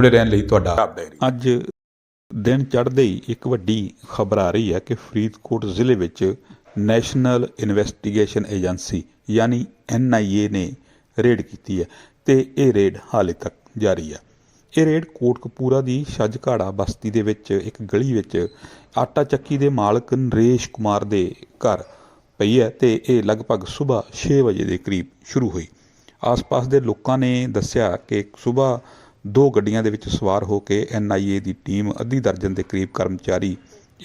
ਜੁੜੇ ਰਹਿਣ ਲਈ ਤੁਹਾਡਾ ਅੱਜ ਦਿਨ ਚੜ੍ਹਦੇ ਹੀ ਇੱਕ ਵੱਡੀ ਖਬਰ ਆ ਰਹੀ ਹੈ ਕਿ ਫਰੀਦਕੋਟ ਜ਼ਿਲ੍ਹੇ ਵਿੱਚ ਨੈਸ਼ਨਲ ਇਨਵੈਸਟੀਗੇਸ਼ਨ ਏਜੰਸੀ ਯਾਨੀ ਐਨਆਈਏ ਨੇ ਰੇਡ ਕੀਤੀ ਹੈ ਤੇ ਇਹ ਰੇਡ ਹਾਲੇ ਤੱਕ ਜਾਰੀ ਹੈ। ਇਹ ਰੇਡ ਕੋਟਕਪੂਰਾ ਦੀ ਛੱਜਘਾੜਾ ਬਸਤੀ ਦੇ ਵਿੱਚ ਇੱਕ ਗਲੀ ਵਿੱਚ ਆਟਾ ਚੱਕੀ ਦੇ ਮਾਲਕ ਨਰੇਸ਼ ਕੁਮਾਰ ਦੇ ਘਰ ਪਈ ਹੈ ਤੇ ਇਹ ਲਗਭਗ ਸਵੇਰ 6 ਵਜੇ ਦੇ ਕਰੀਬ ਸ਼ੁਰੂ ਹੋਈ। ਆਸ-ਪਾਸ ਦੇ ਲੋਕਾਂ ਨੇ ਦੱਸਿਆ ਕਿ ਸਵੇਰ ਦੋ ਗੱਡੀਆਂ ਦੇ ਵਿੱਚ ਸਵਾਰ ਹੋ ਕੇ ਐਨਆਈਏ ਦੀ ਟੀਮ ਅੱਧੀ ਦਰਜਨ ਦੇ ਕਰੀਬ ਕਰਮਚਾਰੀ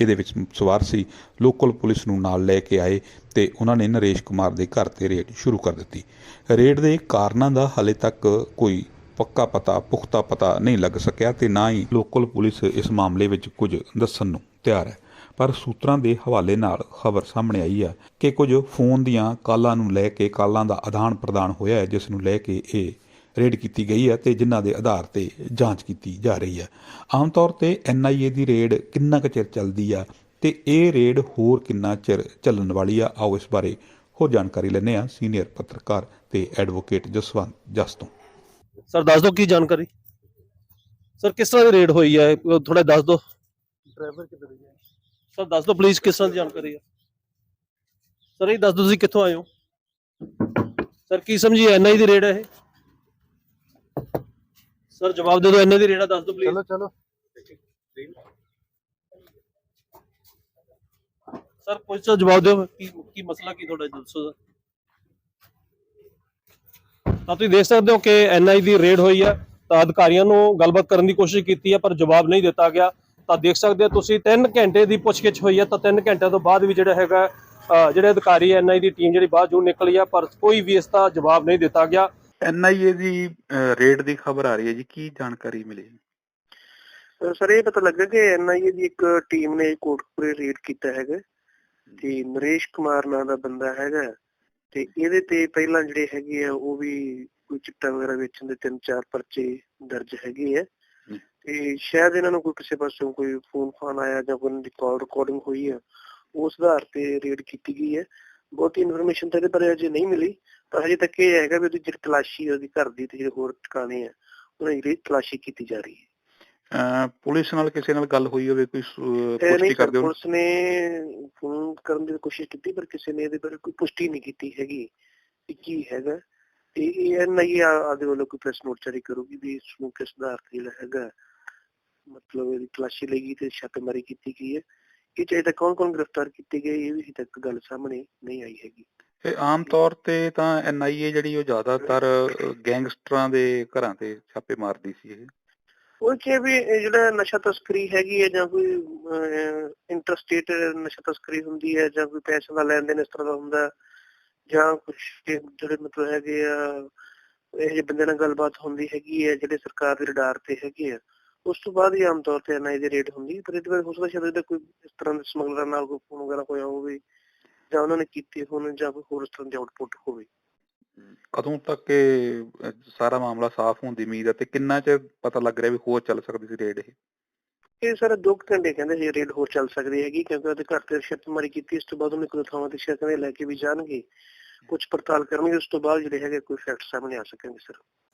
ਇਹਦੇ ਵਿੱਚ ਸਵਾਰ ਸੀ। ਲੋਕਲ ਪੁਲਿਸ ਨੂੰ ਨਾਲ ਲੈ ਕੇ ਆਏ ਤੇ ਉਹਨਾਂ ਨੇ ਨਰੇਸ਼ ਕੁਮਾਰ ਦੇ ਘਰ ਤੇ ਰੇਡ ਸ਼ੁਰੂ ਕਰ ਦਿੱਤੀ। ਰੇਡ ਦੇ ਕਾਰਨਾਂ ਦਾ ਹਾਲੇ ਤੱਕ ਕੋਈ ਪੱਕਾ ਪਤਾ, ਪੁਖਤਾ ਪਤਾ ਨਹੀਂ ਲੱਗ ਸਕਿਆ ਤੇ ਨਾ ਹੀ ਲੋਕਲ ਪੁਲਿਸ ਇਸ ਮਾਮਲੇ ਵਿੱਚ ਕੁਝ ਦੱਸਣ ਨੂੰ ਤਿਆਰ ਹੈ। ਪਰ ਸੂਤਰਾਂ ਦੇ ਹਵਾਲੇ ਨਾਲ ਖਬਰ ਸਾਹਮਣੇ ਆਈ ਹੈ ਕਿ ਕੁਝ ਫੋਨ ਦੀਆਂ ਕਾਲਾਂ ਨੂੰ ਲੈ ਕੇ ਕਾਲਾਂ ਦਾ ਆਦਾਨ ਪ੍ਰਦਾਨ ਹੋਇਆ ਹੈ, ਜਿਸ ਨੂੰ ਲੈ ਕੇ ਇਹ ਰੇਡ ਕੀਤੀ ਗਈ ਹੈ ਤੇ ਜਿਨ੍ਹਾਂ ਦੇ ਆਧਾਰ ਤੇ ਜਾਂਚ ਕੀਤੀ ਜਾ ਰਹੀ ਹੈ। ਆਮ ਤੌਰ ਤੇ ਐਨਆਈਏ ਦੀ ਰੇਡ ਕਿੰਨਾ ਕੁ ਚਿਰ ਚੱਲਦੀ ਆ ਤੇ ਇਹ ਰੇਡ ਹੋਰ ਕਿੰਨਾ ਚਿਰ ਚੱਲਣ ਵਾਲੀ ਆ ਆਓ ਇਸ ਬਾਰੇ ਹੋਰ ਜਾਣਕਾਰੀ ਲੈਂਦੇ ਆ ਸੀਨੀਅਰ ਪੱਤਰਕਾਰ ਤੇ ਐਡਵੋਕੇਟ ਜਸਵੰਤ ਜਸ ਤੋਂ। ਸਰ ਦੱਸ ਦਿਓ ਕੀ ਜਾਣਕਾਰੀ? ਸਰ ਕਿਸ ਤਰ੍ਹਾਂ ਦੀ ਰੇਡ ਹੋਈ ਹੈ? ਥੋੜਾ ਦੱਸ ਦਿਓ। ਡਰਾਈਵਰ ਕਿੱਧਰ ਗਿਆ? ਸਰ ਦੱਸ ਦਿਓ ਪਲੀਜ਼ ਕਿਸ ਤਰ੍ਹਾਂ ਦੀ ਜਾਣਕਾਰੀ ਹੈ? ਸਰ ਇਹ ਦੱਸ ਦਿਓ ਤੁਸੀਂ ਕਿੱਥੋਂ ਆਏ ਹੋ? ਸਰ ਕੀ ਸਮਝੀ ਐਨਆਈ ਦੀ ਰੇਡ ਹੈ ਇਹ? ਸਰ ਜਵਾਬ ਦੇ ਦਿਓ ਐਨਆਈ ਦੀ ਹੈ ਦੱਸ ਦਿਓ ਪਲੀਜ਼ ਚਲੋ ਚਲੋ। ਸਰ ਤਾਂ ਜਵਾਬ ਦਿਓ ਕੀ ਕੀ ਮਸਲਾ ਕੀ ਤੁਹਾਡਾ ਦੱਸੋ। ਤਾਂ ਤੁਸੀਂ ਦੇਖ ਸਕਦੇ ਹੋ ਕਿ ਐਨਆਈ ਦੀ ਰੇਡ ਹੋਈ ਹੈ ਤਾਂ ਅਧਿਕਾਰੀਆਂ ਨੂੰ ਗੱਲਬਾਤ ਕਰਨ ਦੀ ਕੋਸ਼ਿਸ਼ ਕੀਤੀ ਹੈ ਪਰ ਜਵਾਬ ਨਹੀਂ ਦਿੱਤਾ ਗਿਆ। ਤਾਂ ਦੇਖ ਸਕਦੇ ਹੋ ਤੁਸੀਂ 3 ਘੰਟੇ ਦੀ ਪੁੱਛਗਿੱਛ ਹੋਈ ਹੈ ਤਾਂ 3 ਘੰਟਿਆਂ ਤੋਂ ਬਾਅਦ ਵੀ ਜਿਹੜਾ ਹੈਗਾ ਜਿਹੜੇ ਅਧਿਕਾਰੀ ਐਨਆਈ ਦੀ ਟੀਮ ਜਿਹੜੀ ਬਾਅਦ ਜੂ ਨਿਕਲੀ ਹੈ ਪਰ ਕੋਈ ਵੀ ਇਸ ਦਾ ਜਵਾਬ ਨਹੀਂ ਦਿੱਤਾ ਗਿਆ। ਐਨਆਈਏ ਦੀ ਰੇਡ ਦੀ ਖਬਰ ਆ ਰਹੀ ਹੈ ਜੀ ਕੀ ਜਾਣਕਾਰੀ ਮਿਲੀ? ਸਰ ਇਹ ਪਤਾ ਲੱਗਾ ਕਿ ਐਨਆਈਏ ਦੀ ਇੱਕ ਟੀਮ ਨੇ ਕੋਟਪੁਰੇ ਰੇਡ ਕੀਤਾ ਹੈਗਾ। ਤੇ ਨਰੇਸ਼ ਕੁਮਾਰ ਨਾਂ ਦਾ ਬੰਦਾ ਹੈਗਾ। ਤੇ ਇਹਦੇ ਤੇ ਪਹਿਲਾਂ ਜਿਹੜੇ ਹੈਗੇ ਆ ਉਹ ਵੀ ਕੋਈ ਚਿੱਟਾ ਵਗੈਰਾ ਵੇਚਣ ਦੇ ਤਿੰਨ ਚਾਰ ਪਰਚੇ ਦਰਜ ਹੈਗੇ ਆ। ਤੇ ਸ਼ਾਇਦ ਇਹਨਾਂ ਨੂੰ ਕੋਈ ਕਿਸੇ ਪਾਸੋਂ ਕੋਈ ਫੋਨ ਫਾਨ ਆਇਆ ਜਾਂ ਕੋਈ ਦੀ ਕਾਲ ਰਿਕਾਰਡਿੰਗ ਹੋਈ ਆ ਉਸ ਆਧਾਰ ਤੇ ਰੇਡ ਕੀਤੀ ਗਈ ਹੈ। ਬਹੁਤੀ ਇਨਫੋਰਮੇਸ਼ਨ ਤਾਂ ਇਹਦੇ ਬਾਰੇ ਅਜੇ ਨਹੀਂ ਮਿਲੀ। ਪਰ ਹਜੇ ਤੱਕ ਇਹ ਹੈਗਾ ਵੀ ਉਹਦੀ ਜਿਹੜੀ ਤਲਾਸ਼ੀ ਉਹਦੀ ਘਰ ਦੀ ਤੇ ਜਿਹੜੇ ਹੋਰ ਟਿਕਾਣੇ ਆ ਉਹਨਾਂ ਦੀ ਤਲਾਸ਼ੀ ਕੀਤੀ ਜਾ ਰਹੀ ਹੈ। ਪੁਲਿਸ ਨਾਲ ਕਿਸੇ ਨਾਲ ਗੱਲ ਹੋਈ ਹੋਵੇ ਕੋਈ ਪੁਸ਼ਟੀ ਕਰਦੇ ਹੋ ਪੁਲਿਸ ਨੇ ਫੋਨ ਕਰਨ ਦੀ ਕੋਸ਼ਿਸ਼ ਕੀਤੀ ਪਰ ਕਿਸੇ ਨੇ ਇਹਦੇ ਬਾਰੇ ਕੋਈ ਪੁਸ਼ਟੀ ਨਹੀਂ ਕੀਤੀ ਹੈਗੀ ਕਿ ਕੀ ਹੈਗਾ। ਤੇ ਇਹ ਨਹੀਂ ਆਦੇ ਵੱਲੋਂ ਕੋਈ ਪ੍ਰੈਸ ਨੋਟ ਜਾਰੀ ਕਰੂਗੀ ਵੀ ਇਸ ਨੂੰ ਕਿਸ ਤੇ ਜਿਹੜਾ ਹੈਗਾ ਮਤਲਬ ਇਹਦੀ ਤਲਾਸ਼ੀ ਲਈ ਗਈ ਤੇ ਛਾਪੇਮਾਰੀ ਕੀਤੀ ਗਈ ਹੈ। ਇਹ ਚਾਹੀਦਾ ਕੌਣ ਕੌਣ ਗ੍ਰਿਫਤਾਰ ਕੀਤੇ ਗਏ ਇਹ ਵੀ ਤੱਕ ਗੱਲ ਸਾਹਮਣੇ ਨਹੀਂ ਆਈ ਹੈਗੀ। ਇਹ ਆਮ ਤੌਰ ਤੇ ਤਾਂ ਐਨਆਈਏ ਜਿਹੜੀ ਉਹ ਜ਼ਿਆਦਾਤਰ ਗੈਂਗਸਟਰਾਂ ਦੇ ਘਰਾਂ ਤੇ ਛਾਪੇ ਮਾਰਦੀ ਸੀ ਇਹ। ਉਹ ਕਿ ਵੀ ਜਿਹੜਾ ਨਸ਼ਾ ਤਸਕਰੀ ਹੈਗੀ ਹੈ ਜਾਂ ਕੋਈ ਇੰਟਰਸਟੇਟ ਨਸ਼ਾ ਤਸਕਰੀ ਹੁੰਦੀ ਹੈ ਜਾਂ ਕੋਈ ਪੈਸੇ ਦਾ ਲੈਣ ਦੇਣ ਇਸ ਤਰ੍ਹਾਂ ਦਾ ਹੁੰਦਾ ਜਾਂ ਕੁਝ ਜਿਹੜੇ ਮਤਲਬ ਹੈਗੇ ਆ, ਇਹ ਜਿਹੇ ਬੰਦੇ ਨਾਲ ਗੱਲਬਾਤ ਹੁੰਦੀ ਹੈਗੀ ਹੈ ਜਿਹੜੇ ਸਰਕਾਰ ਦੇ ਰਡਾਰ ਤੇ ਹੈਗੇ ਆ, ਉਸ ਤੋਂ ਬਾਅਦ ਹੀ ਆਮ ਤੌਰ ਤੇ ਐਨਆਈ ਦੀ ਰੇਡ ਹੁੰਦੀ ਪਰ ਇਹਦੇ ਬਾਰੇ ਹੋ ਸਕਦਾ ਸ਼ਾਇਦ ਇਹਦਾ ਕੋਈ ਇਸ ਤਰ੍ਹਾਂ ਦੇ ਸਮਗਲਰ ਨਾਲ ਕੋਈ ਫੋਨ ਵਗੈਰਾ ਹੋਇਆ ਹੋਵੇ ਜਾਂ ਉਹਨਾਂ ਨੇ ਕੀਤੇ ਹੋਣ ਜਾਂ ਕੋਈ ਹੋਰ ਤਰ੍ਹਾਂ ਦੀ ਆਊਟਪੁੱਟ ਹੋਵੇ। ਕਦੋਂ ਤੱਕ ਇਹ ਸਾਰਾ ਮਾਮਲਾ ਸਾਫ਼ ਹੋਣ ਦੀ ਉਮੀਦ ਹੈ ਤੇ ਕਿੰਨਾ ਚ ਪਤਾ ਲੱਗ ਰਿਹਾ ਵੀ ਹੋਰ ਚੱਲ ਸਕਦੀ ਸੀ ਰੇਡ ਇਹ? ਇਹ ਸਰ ਦੋ ਘੰਟੇ ਕਹਿੰਦੇ ਜੀ ਰੇਡ ਹੋਰ ਚੱਲ ਸਕਦੀ ਹੈਗੀ ਕਿਉਂਕਿ ਉਹਦੇ ਘਰ ਤੇ ਛਾਪੇਮਾਰੀ ਕੀਤੀ ਇਸ ਤੋਂ ਬਾਅਦ ਉਹਨੇ ਕੋਈ ਥਾਵਾਂ ਤੇ ਕਹਿੰਦੇ ਲੈ ਕੇ ਵੀ ਜਾਣਗੇ। ਕੁਝ ਪੜਤਾਲ ਕਰਨਗੇ ਉਸ ਤੋਂ ਬਾਅਦ ਜਿਹੜੇ ਹੈਗੇ ਕੋਈ ਫੈਕਟ ਸਾਹਮਣੇ ਆ ਸਕਣਗੇ ਸਰ।